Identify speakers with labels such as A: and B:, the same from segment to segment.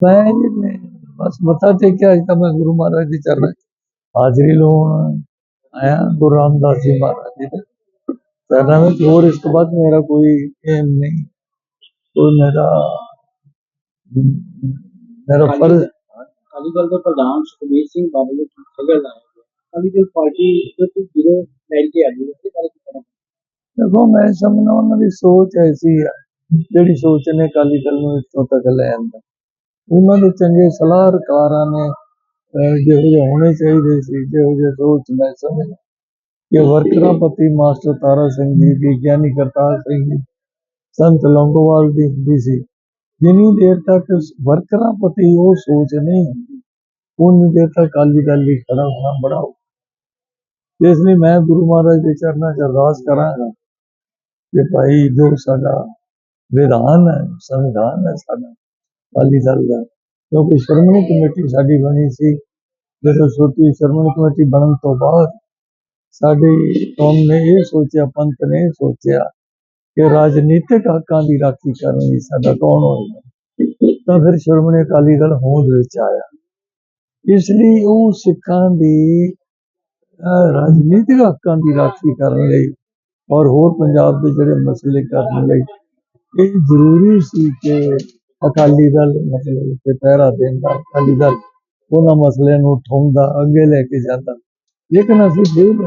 A: ਮੈਂ ਜੀ ਮੈਂ ਬਸ ਮੱਥਾ ਟੇਕਿਆ ਅੱਜ ਤਾਂ ਮੈਂ ਗੁਰੂ ਮਹਾਰਾਜ ਦੇ ਚਰਨਾਂ 'ਚ। ਹਾਜ਼ਰੀ ਲਾਉਣ ਆਇਆ ਗੁਰੂ ਰਾਮਦਾਸ ਜੀ ਮਹਾਰਾਜ ਜੀ ਦੇ। ਚਰਨਾਂ ਵਿੱਚ ਹੋਰ ਇਸ ਤੋਂ ਬਾਅਦ ਮੇਰਾ ਕੋਈ ਏਮ ਨਹੀਂ। ਕੋਈ ਮੇਰਾ ਮੇਰਾ ਫਰਜ਼
B: ਅਕਾਲੀ ਦਲ ਦੇ ਪ੍ਰਧਾਨ ਸੁਖਬੀਰ ਸਿੰਘ ਬਾਦਲ ਨੇ ਸਗਲ ਲਾਇਆ ਹੈ। ਅਕਾਲੀ ਦਲ ਪਾਰਟੀ ਦੇ ਤੋਂ ਜ਼ੀਰੋ ਲਾਈਨ ਤੇ ਆ ਗਈ ਇਸ ਬਾਰੇ ਕੀ ਕਹਿਣਾ
A: ਦੇਖੋ ਮੈਂ ਸਮਝਦਾ ਉਹਨਾਂ ਦੀ ਸੋਚ ਐਸੀ ਹੈ ਜਿਹੜੀ ਸੋਚ ਨੇ ਅਕਾਲੀ ਦਲ ਨੂੰ ਇੱਥੋਂ ਤੱਕ ਲੈ ਆਂਦਾ। ਉਹਨਾਂ ਦੇ ਚੰਗੇ ਸਲਾਹਕਾਰਾਂ ਨੇ ਜਿਹੋ ਜਿਹੇ ਹੋਣੇ ਚਾਹੀਦੇ ਸੀ, ਜਿਹੋ ਜਿਹੇ ਸੋਚ ਮੈਂ ਸਮਝਦਾ ਕਿ ਵਰਕਰਾਂ ਪਤੀ ਮਾਸਟਰ ਤਾਰਾ ਸਿੰਘ ਜੀ ਦੀ, ਗਿਆਨੀ ਕਰਤਾਰ ਸਿੰਘ ਜੀ, ਸੰਤ ਲੌਂਗੋਵਾਲ ਦੀ ਹੁੰਦੀ ਸੀ ਜਿੰਨੀ ਦੇਰ ਤੱਕ ਵਰਕਰਾਂ ਪ੍ਰਤੀ ਉਹ ਸੋਚ ਨਹੀਂ ਹੁੰਦੀ, ਉਨੀ ਦੇਰ ਤੱਕ ਅਕਾਲੀ ਦਲ ਲਈ ਖੜਾ ਹੋਣਾ ਬੜਾ ਔਖਾ। ਇਸ ਲਈ ਮੈਂ ਗੁਰੂ ਮਹਾਰਾਜ ਦੇ ਚਰਨਾਂ 'ਚ ਅਰਦਾਸ ਕਰਾਂਗਾ ਕਿ ਭਾਈ ਜੋ ਸਾਡਾ ਵਿਧਾਨ ਹੈ, ਸੰਵਿਧਾਨ ਹੈ ਸਾਡਾ ਅਕਾਲੀ ਦਲ ਦਾ। ਕਿਉਂਕਿ ਸ਼੍ਰੋਮਣੀ ਕਮੇਟੀ ਸਾਡੀ ਬਣੀ ਸੀ। ਜਦੋਂ ਛੋਟੀ ਸ਼੍ਰੋਮਣੀ ਕਮੇਟੀ ਬਣਨ ਤੋਂ ਬਾਅਦ ਸਾਡੀ ਕੌਮ ਨੇ ਇਹ ਸੋਚਿਆ, ਪੰਥ ਨੇ ਸੋਚਿਆ ਕਿ ਰਾਜਨੀਤਿਕ ਹੱਕਾਂ ਦੀ ਰਾਖੀ ਕਰਨ ਲਈ ਸਾਡਾ ਕੌਣ ਹੋਏਗਾ। ਤਾਂ ਫਿਰ ਸ਼੍ਰੋਮਣੀ ਅਕਾਲੀ ਦਲ ਹੋਂਦ ਵਿੱਚ ਆਇਆ। ਇਸ ਲਈ ਉਹ ਸਿੱਖਾਂ ਦੀ ਰਾਜਨੀਤਿਕ ਹੱਕਾਂ ਦੀ ਰਾਖੀ ਕਰਨ ਲਈ ਔਰ ਹੋਰ ਪੰਜਾਬ ਦੇ ਜਿਹੜੇ ਮਸਲੇ ਕਰਨ ਲਈ ਇਹ ਜ਼ਰੂਰੀ ਸੀ ਕਿ ਅਕਾਲੀ ਦਲ ਮਤਲਬ ਕਿ ਪਹਿਰਾ ਦਿੰਦਾ ਅਕਾਲੀ ਦਲ ਉਹਨਾਂ ਮਸਲਿਆਂ ਨੂੰ ਉਠਾਉਂਦਾ ਅੱਗੇ ਲੈ ਕੇ ਜਾਂਦਾ। ਲੇਕਿਨ ਅਸੀਂ ਫੇਲ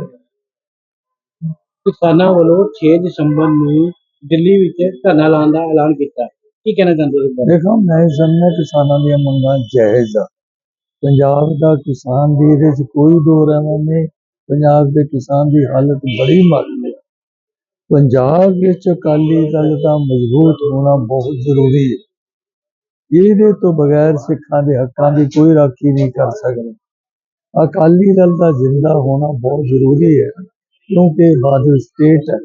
B: ਕਿਸਾਨਾਂ ਵੱਲੋਂ 6 ਦਸੰਬਰ ਨੂੰ ਦਿੱਲੀ ਵਿੱਚ ਧਰਨਾ ਲਾਉਣ ਦਾ ਐਲਾਨ ਕੀਤਾ। ਕੀ ਕਹਿਣਾ ਚਾਹੁੰਦੇ ਹੋ
A: ਦੇਖੋ ਮੈਂ ਸਮਝਦਾ ਕਿਸਾਨਾਂ ਦੀਆਂ ਮੰਗਾਂ ਜਾਇਜ਼ ਆ। ਪੰਜਾਬ ਦਾ ਕਿਸਾਨ ਦੀ ਇਹਦੇ 'ਚ ਕੋਈ ਦੋ ਰਹਿਮਾ ਨਹੀਂ। ਪੰਜਾਬ ਦੇ ਕਿਸਾਨ ਦੀ ਹਾਲਤ ਬੜੀ ਮਾੜੀ ਹੈ ਪੰਜਾਬ ਵਿੱਚ ਅਕਾਲੀ ਦਲ ਦਾ ਮਜ਼ਬੂਤ ਹੋਣਾ ਬਹੁਤ ਜ਼ਰੂਰੀ ਹੈ ਇਹਦੇ ਤੋਂ ਬਗੈਰ ਸਿੱਖਾਂ ਦੇ ਹੱਕਾਂ ਦੀ ਕੋਈ ਰਾਖੀ ਨਹੀਂ ਕਰ ਸਕਦਾ। ਅਕਾਲੀ ਦਲ ਦਾ ਜ਼ਿੰਦਾ ਹੋਣਾ ਬਹੁਤ ਜ਼ਰੂਰੀ ਹੈ, ਕਿਉਂਕਿ ਬਾਦਲ ਸਟੇਟ ਹੈ।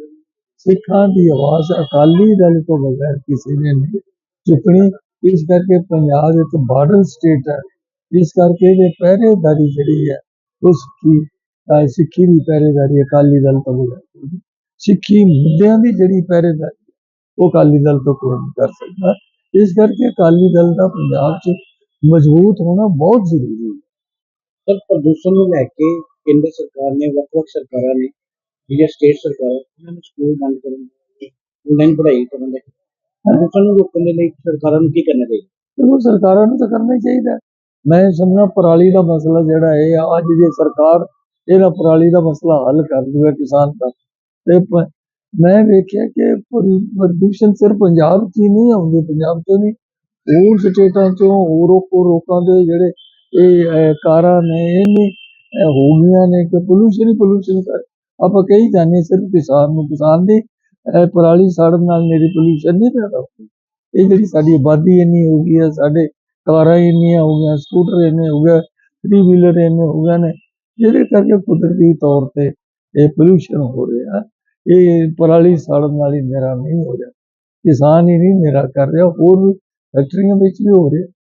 A: ਸਿੱਖਾਂ ਦੀ ਆਵਾਜ਼ ਅਕਾਲੀ ਦਲ ਤੋਂ ਬਗੈਰ ਕਿਸੇ ਨੇ ਨਹੀਂ ਚੁੱਕਣੀ। ਇਸ ਕਰਕੇ ਪੰਜਾਬ ਇੱਕ ਬਾਰਡਰ ਸਟੇਟ ਹੈ। ਇਸ ਕਰਕੇ ਇਹਦੇ ਪਹਿਰੇਦਾਰੀ ਜਿਹੜੀ ਹੈ, ਉਸ ਦੀ ਸਿੱਖੀ ਦੀ ਪਹਿਰੇਦਾਰੀ ਅਕਾਲੀ ਦਲ ਤੋਂ ਬਗੈਰ ਸਿੱਖੀ ਮੁੱਦਿਆਂ ਦੀ ਜਿਹੜੀ ਪਹਿਰੇਦਾਰੀ ਉਹ ਅਕਾਲੀ ਦਲ ਤੋਂ ਕੋਈ ਨਹੀਂ ਕਰ ਸਕਦਾ। ਇਸ ਕਰਕੇ ਅਕਾਲੀ ਦਲ ਦਾ ਪੰਜਾਬ 'ਚ ਮਜ਼ਬੂਤ ਹੋਣਾ ਬਹੁਤ ਜ਼ਰੂਰੀ ਹੈ
B: ਸਰ ਪ੍ਰਦੂਸ਼ਣ ਨੂੰ ਲੈ ਕੇ ਕੇਂਦਰ ਸਰਕਾਰ ਨੇ ਵੱਖ-ਵੱਖ ਸਰਕਾਰਾਂ ਨੇ ਜਿਹੜੀਆਂ ਸਟੇਟ ਸਰਕਾਰਾਂ ਉਹਨਾਂ ਨੇ ਸਕੂਲ ਬੰਦ ਕਰਨ ਦੇ ਆਨਲਾਈਨ ਪੜ੍ਹਾਈ ਕਰਨ ਦੇ ਪ੍ਰਦੂਸ਼ਣ ਨੂੰ ਰੋਕਣ ਦੇ ਲਈ ਸਰਕਾਰਾਂ ਨੂੰ ਕੀ ਕਰਨਾ ਚਾਹੀਦਾ
A: ਦੇਖੋ ਸਰਕਾਰਾਂ ਨੂੰ ਤਾਂ ਕਰਨਾ ਹੀ ਚਾਹੀਦਾ। ਮੈਂ ਸਮਝਦਾ ਪਰਾਲੀ ਦਾ ਮਸਲਾ ਜਿਹੜਾ ਹੈ ਅੱਜ ਜੇ ਸਰਕਾਰ ਇਹਦਾ ਪਰਾਲੀ ਦਾ ਮਸਲਾ ਹੱਲ ਕਰ ਦੂਗਾ ਕਿਸਾਨ ਦਾ ਤੇ ਮੈਂ ਵੇਖਿਆ ਕਿ ਪ੍ਰਦੂ- ਪ੍ਰਦੂਸ਼ਣ ਸਿਰਫ ਪੰਜਾਬ 'ਚ ਹੀ ਨਹੀਂ ਆਉਂਦੇ, ਪੰਜਾਬ 'ਚੋਂ ਨਹੀਂ ਹੋਰ ਸਟੇਟਾਂ 'ਚੋਂ ਹੋਰ ਹੋਰ ਲੋਕਾਂ ਦੇ ਜਿਹੜੇ ਇਹ ਕਾਰਾਂ ਨੇ ਇਹ ਹੋ ਗਈਆਂ ਨੇ ਕਿ ਪੋਲੂਸ਼ਨ ਹੀ ਪੋਲੂਸ਼ਨ ਕਰ। ਆਪਾਂ ਕਹੀ ਜਾਂਦੇ ਸਿਰਫ ਕਿਸਾਨ ਨੂੰ, ਕਿਸਾਨ ਦੀ ਪਰਾਲੀ ਸਾੜਨ ਨਾਲ ਮੇਰੀ ਪੋਲੂਸ਼ਨ ਨਹੀਂ ਪੈਦਾ ਹੁੰਦੀ। ਇਹ ਜਿਹੜੀ ਸਾਡੀ ਆਬਾਦੀ ਇੰਨੀ ਹੋ ਗਈ ਹੈ ਸਾਡੇ ਕਾਰਾਂ ਇੰਨੀਆਂ ਹੋ ਗਈਆਂ, ਸਕੂਟਰ ਇੰਨੇ ਹੋ ਗਏ ਥ੍ਰੀ ਵੀਲਰ ਇੰਨੇ ਹੋ ਗਏ ਨੇ ਜਿਹਦੇ ਕਰਕੇ ਕੁਦਰਤੀ ਤੌਰ ਤੇ ਇਹ ਪੋਲੂਸ਼ਨ ਹੋ ਰਿਹਾ। ਇਹ ਪਰਾਲੀ ਸਾੜਨ ਨਾਲ ਹੀ ਮੇਰਾ ਨਹੀਂ ਹੋ ਰਿਹਾ। ਕਿਸਾਨ ਹੀ ਨਹੀਂ ਮੇਰਾ ਕਰ ਰਿਹਾ, ਹੋਰ ਵੀ ਫੈਕਟਰੀਆਂ ਵਿੱਚ ਵੀ ਹੋ ਰਿਹਾ।